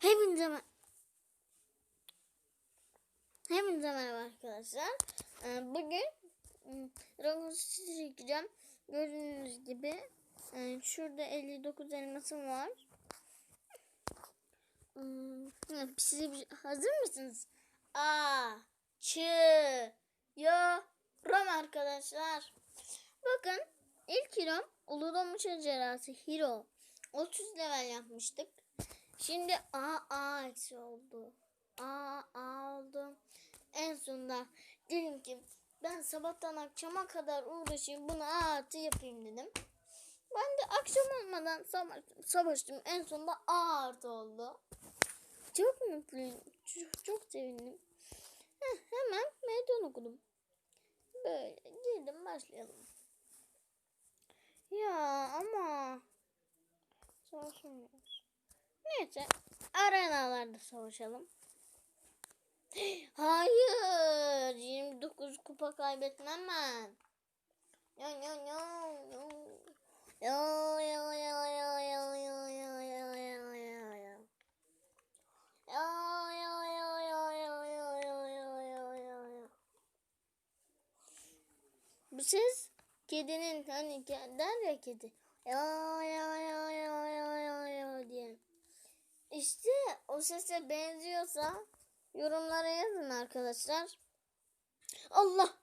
Hepinize Hepinize merhaba arkadaşlar. Ee, Bugün Dragon City çekeceğim. Gördüğünüz gibi e, şurada 59 elmasım var. Hmm, Size bir- hazır mısınız? A, Rom arkadaşlar. Bakın ilk hero'm Uludağ Macerası Hero. 30 level yapmıştık. Şimdi A A eksi oldu. A A oldu. En sonunda dedim ki ben sabahtan akşama kadar uğraşayım bunu A artı yapayım dedim. Ben de akşam olmadan savaştım. savaştım. En sonunda A artı oldu. Çok mutluyum. Çok, çok sevindim. Heh, hemen meydan okudum. Böyle girdim başlayalım. Ya ama savaşamıyoruz. Neyse arenalarda savaşalım. Hayır 29 kupa kaybetmem ben. No no no no. Yo yo yo yo yo yo yo yo yo yo yo. Yo yo yo yo yo yo yo yo yo yo yo. Bu ses kedinin hani der ya kedi. Ya ya ya ya ya ya diye. İşte o sese benziyorsa yorumlara yazın arkadaşlar. Allah.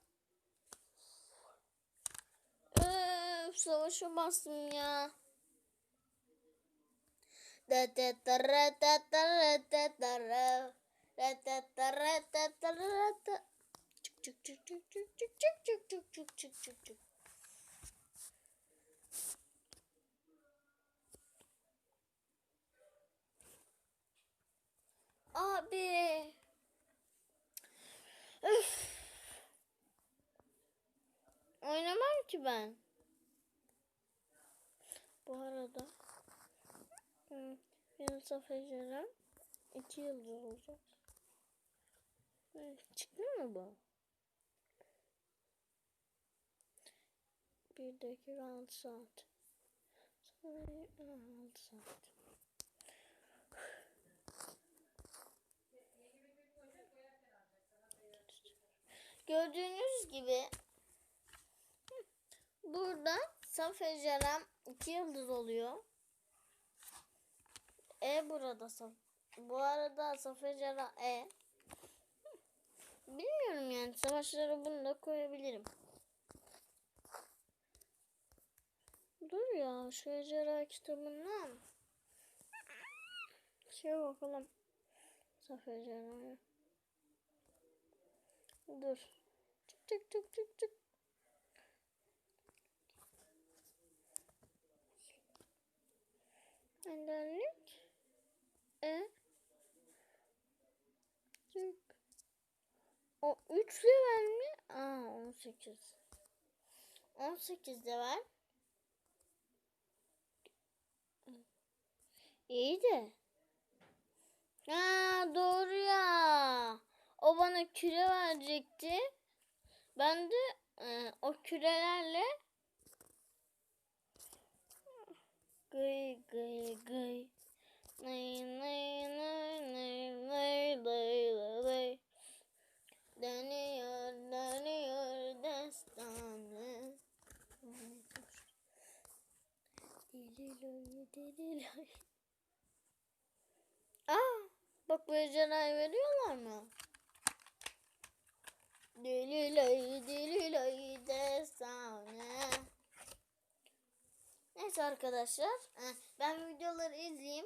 Öf, savaşa bastım ya. Da da da da da da da da da da da da. Abi. Üf. Oynamam ki ben. Bu arada Yunus Afecer'e iki yıldız olacak. Çıktı mı bu? Bir dakika altı saat. Sonra altı saat. Gördüğünüz gibi burada saf ejderham iki yıldız oluyor. E burada. Bu arada saf ejderha E. Bilmiyorum yani savaşlara bunu da koyabilirim. Dur ya şu ejderha kitabından. Şey bakalım. Saf ejderhaya. Dur. Çık çık çık çık. Enderlik. E. Çık. O 3 level mi? Aa 18. 18 level. İyi de. Ha doğru ya. O bana küre verecekti. Ben de e, o kürelerle gıy gıy gıy. Ney ney ney ney ney ney ney Dönüyor dönüyor destanı Dililoy dililoy Aa bak bu ejderhayı veriyorlar mı? Dililoy dililoy destanı Neyse arkadaşlar e, ben videoları izleyeyim.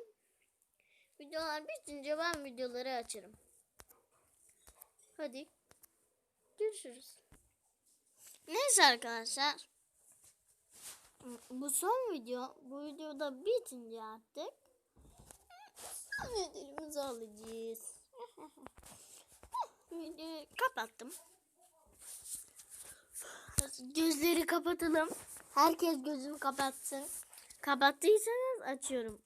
Videolar bitince ben videoları açarım. Hadi görüşürüz. Neyse arkadaşlar. Bu son video. Bu videoda bitince artık sahnelerimizi alacağız. Videoyu kapattım. Gözleri kapatalım. Herkes gözünü kapatsın. Kapattıysanız açıyorum.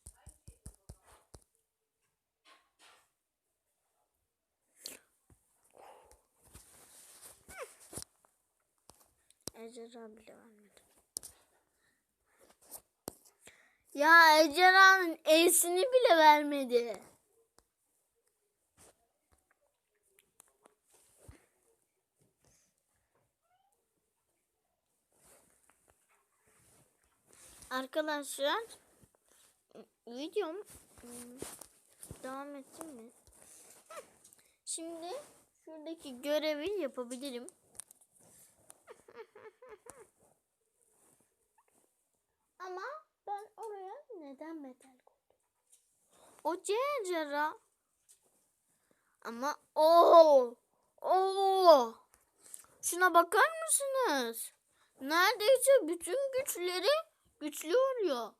Ejderha bile vermedi. Ya Ejderha'nın E'sini bile vermedi. Arkadaşlar videom hmm, devam ettim mi? Şimdi şuradaki görevi yapabilirim. Ama ben oraya neden metal koydum? O cecera. Ama o o şuna bakar mısınız? Neredeyse bütün güçleri güçlü oluyor.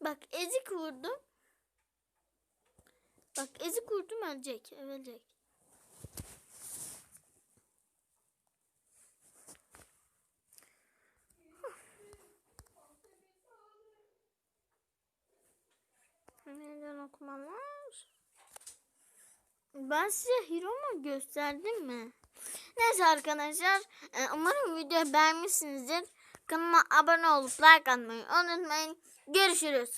Bak ezik vurdum. Bak ezik vurdum ölecek. Ölecek. Okumamız? Ben size Hiro'mu gösterdim mi? Neyse arkadaşlar. e, Umarım videoyu beğenmişsinizdir. Kanalıma abone olup like atmayı unutmayın. Görüşürüz.